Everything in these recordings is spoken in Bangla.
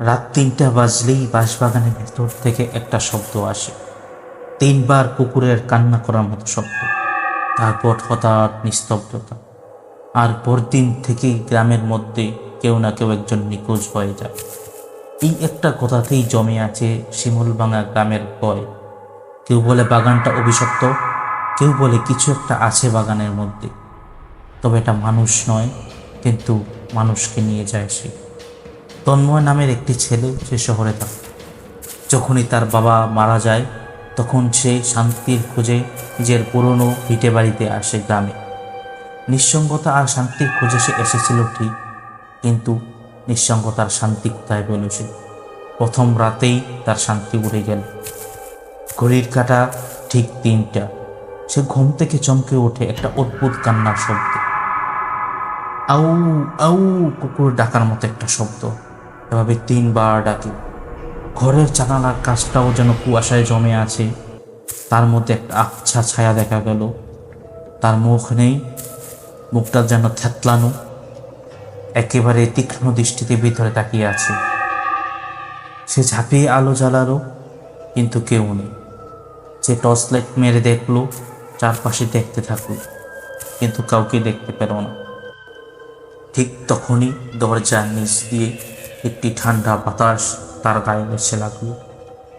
রাত তিনটা বাজলেই বাঁশবাগানের ভেতর থেকে একটা শব্দ আসে। তিনবার কুকুরের কান্না করার মতো শব্দ। তারপর হঠাৎ নিস্তব্ধতা। আর পরদিন থেকেই গ্রামের মধ্যে কেউ না কেউ একজন নিখোঁজ হয়ে যায়। এই একটা কথাতেই জমে আছে শিমুলভাঙা গ্রামের ভয়। কেউ বলে বাগানটা অভিশপ্ত, কেউ বলে কিছু একটা আছে বাগানের মধ্যে। তবে এটা মানুষ নয়, কিন্তু মানুষকে নিয়ে যায় সে। তন্ময় নামের একটি ছেলে সে শহরে থাকে। যখনই তার বাবা মারা যায়, তখন সে শান্তির খোঁজে নিজের পুরনো ভিটে বাড়িতে আসে গ্রামে। নিঃসঙ্গতা আর শান্তির খোঁজে সে এসেছিল ঠিক, কিন্তু নিঃসঙ্গতার শান্তি কোথায় পেল সে? প্রথম রাতেই তার শান্তি উড়ে গেল। ঘড়ির কাটা ঠিক তিনটা। সে ঘুম থেকে চমকে ওঠে একটা অদ্ভুত কান্নার শব্দে। আউ আউ, কুকুর ডাকার মতো একটা শব্দ। এভাবে তিনবার ডাকে। ঘরের জানালার কাজটাও যেন কুয়াশায় জমে আছে। তার মধ্যে একটা আচ্ছা ছায়া দেখা গেল। তার মুখ নেই, মুখটা যেন থ্যাতলানো একেবারে তীক্ষ্ণ দৃষ্টিতে ভিতরে তাকিয়ে আছে। সে ঝাঁপিয়ে আলো জ্বালালো, কিন্তু কেউ নেই। সে টর্চ লাইট মেরে দেখল, চারপাশে দেখতে থাকল, কিন্তু কাউকে দেখতে পেল না। ঠিক তখনই দরজার নিচ দিয়ে একটি ঠান্ডা বাতাস তার গায়ে এসে লাগল,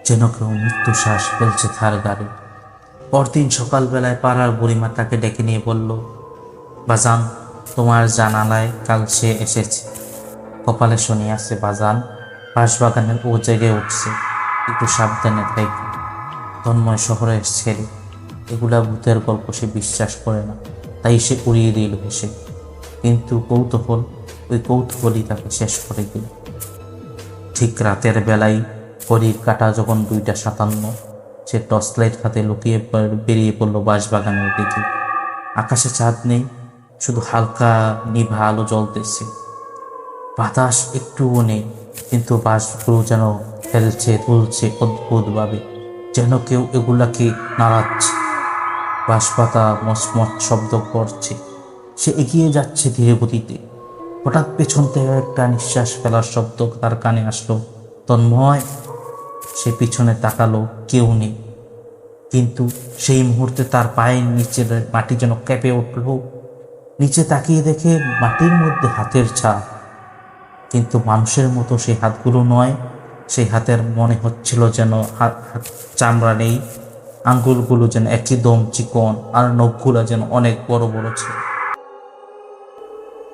যেন কেউ মৃত্যু শ্বাস ফেলছে তার গাড়ি। পরদিন সকালবেলায় পাড়ার বুড়িমা তাকে ডেকে নিয়ে বলল, বাজান, তোমার জানালায় কাল সে এসেছে। কপালে শনি আছে, বাজান। বাঁশবাগানের ও জেগে উঠছে। একটু সাবধানে থাক তন্ময় শহরের ছেলে এগুলা ভূতের গল্প সে বিশ্বাস করে না। তাই সে উড়িয়ে দিল হেসে। কিন্তু কৌতূহল, ওই কৌতূহলই তাকে শেষ করে দিল। ঠিক রাতের বেলায় ঘড়ির কাটা যখন দুইটা সাতান্ন, সে টর্চ লাইট হাতে লুকিয়ে বেরিয়ে পড়ল বাঁশবাগানের দিকে। আকাশে চাঁদ নেই, শুধু হালকা নিভা আলো জ্বলতেছে। বাতাস একটুও নেই, কিন্তু বাঁশগুলো যেন ফেলছে তুলছে অদ্ভুতভাবে, যেন কেউ এগুলাকে নাড়াচ্ছে। বাঁশপাতা মচমচ শব্দ করছে। সে এগিয়ে যাচ্ছে ধীরে গতিতে হঠাৎ পেছন থেকে একটা নিঃশ্বাস ফেলার শব্দ তার কানে আসলো। তন্ময়, সে পিছনে তাকালো, কেউ নেই। কিন্তু সেই মুহূর্তে তার পায়ের নিচের মাটি যেন কেঁপে উঠল। নিচে তাকিয়ে দেখে মাটির মধ্যে হাতের ছাপ। কিন্তু মানুষের মতো সেই হাতগুলো নয়, সেই হাতের মনে হচ্ছিল যেন হাত চামড়া নেই। আঙ্গুলগুলো যেন একই দম চিকন, আর নখগুলো যেন অনেক বড় বড় ছিল।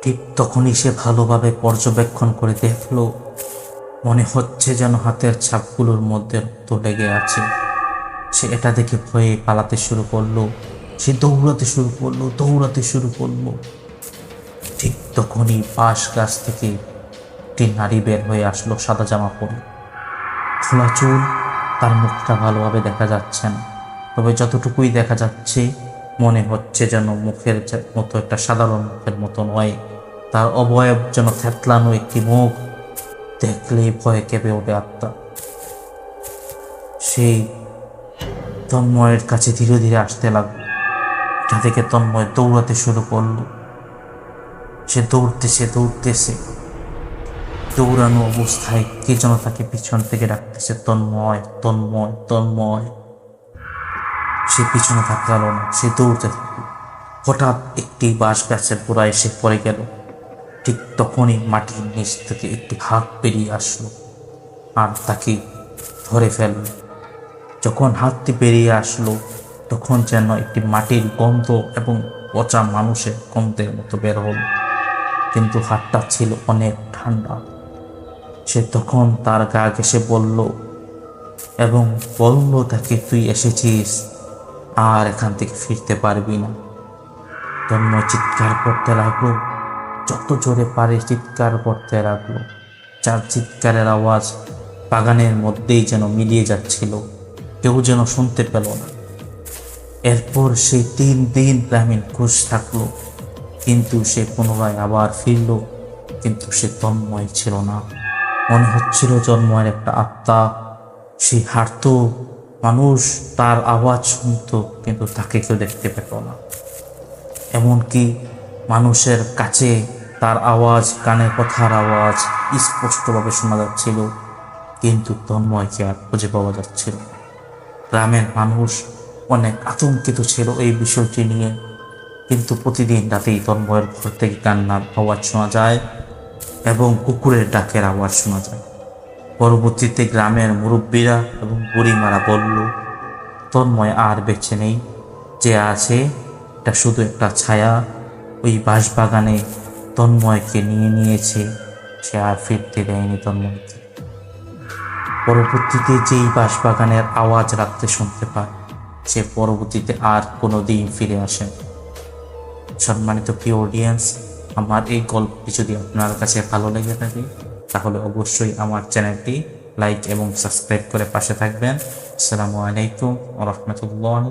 ঠিক তখনই সে ভালোভাবে পর্যবেক্ষণ করে দেখল, মনে হচ্ছে যেন হাতের ছাপগুলোর মধ্যে রক্ত লেগে আছে। সে এটা দেখে ভয়ে পালাতে শুরু করল। সে দৌড়াতে শুরু করল, দৌড়াতে শুরু করল। ঠিক তখনই পাশ গাছ থেকে একটি নারী বের হয়ে আসলো সাদা জামা পরে। খোলা চুল, তার মুখটা ভালোভাবে দেখা যাচ্ছে না। তবে যতটুকুই দেখা যাচ্ছে, মনে হচ্ছে যেন মুখের মতো একটা সাধারণ মুখের মতো নয়। তার অবয়ব যেন থ্যাতলানো একটি মুখ দেখলেই ভয়ে কেঁপে ওঠে আত্মা। সেই তন্ময়ের কাছে ধীরে ধীরে আসতে লাগল এটা থেকে তন্ময় দৌড়াতে শুরু করল। সে দৌড়তে দৌড়তেছে দৌড়তেছে দৌড়ানো অবস্থায় কে যেন তাকে পিছন থেকে ডাকতেছে, তন্ময় তন্ময় তন্ময়। সে পিছনে তাকালো না, সে দৌড়তে থাকল। হঠাৎ একটি বাঁশ গাছের গোড়ায় এসে পড়ে গেল। ঠিক তখনই মাটির নিচ থেকে একটি হাত বেরিয়ে আসলো আর তাকে ধরে ফেলল। যখন হাতটি বেরিয়ে আসলো, তখন যেন একটি মাটির গন্ধ এবং পচা মানুষের গন্ধের মতো বের হলো। কিন্তু হাতটা ছিল অনেক ঠান্ডা। সে তখন তার গা ঘেসে বলল, এবং বলল তাকে তুই এসেছিস আর এখান থেকে ফিরতে পারবি না। তন্ময় চিৎকার করতে লাগল। যত জোরে পারে চিৎকার করতে লাগল। যার চিৎকারের আওয়াজ বাগানের মধ্যেই যেন মিলিয়ে যাচ্ছিল, কেউ যেন শুনতে পেল না। এরপর সে তিন দিন গ্রামীণ খুশ থাকল, কিন্তু সে পুনরায় আবার ফিরল, কিন্তু সে তন্ময় ছিল না। মনে হচ্ছিল জন্ময়ের একটা আত্মা, সে হাঁটতো মানুষ তার আওয়াজ শুনতো, কিন্তু তাকে কেউ দেখতে পেত না। এমনকি মানুষের কাছে তার আওয়াজ কানে কথার আওয়াজ স্পষ্টভাবে শোনা যাচ্ছিল, কিন্তু তন্ময়কে আর খুঁজে পাওয়া যাচ্ছিল? গ্রামের মানুষ অনেক আতঙ্কিত ছিল এই বিষয়টি নিয়ে, কিন্তু প্রতিদিন রাতেই তন্ময়ের ঘর থেকে কান্নার আওয়াজ শোনা যায় এবং কুকুরের ডাকের আওয়াজ শোনা যায়। পরবর্তীতে গ্রামের মুরব্বীরা এবং বুড়িমারা বলল, তন্ময় আর বেছে নেই, যে আছে, এটা শুধু একটা ছায়া ওই বাঁশবাগানে তন্ময়কে নিয়ে নিয়েছে। সে আর ফিরতে দেয়নি তন্ময়কে। পরবর্তীতে যেই বাঁশবাগানের আওয়াজ রাত্রে শুনতে পায়, সে পরবর্তীতে আর কোনো দিন ফিরে আসে সম্মানিত প্রিয় অডিয়েন্স আমার এই গল্পটি যদি আপনার কাছে ভালো লেগে থাকে, তাহলে অবশ্যই আমার চ্যানেলটি লাইক এবং সাবস্ক্রাইব করে পাশে থাকবেন। আসসালামু আলাইকুম রহমতুল্লাহ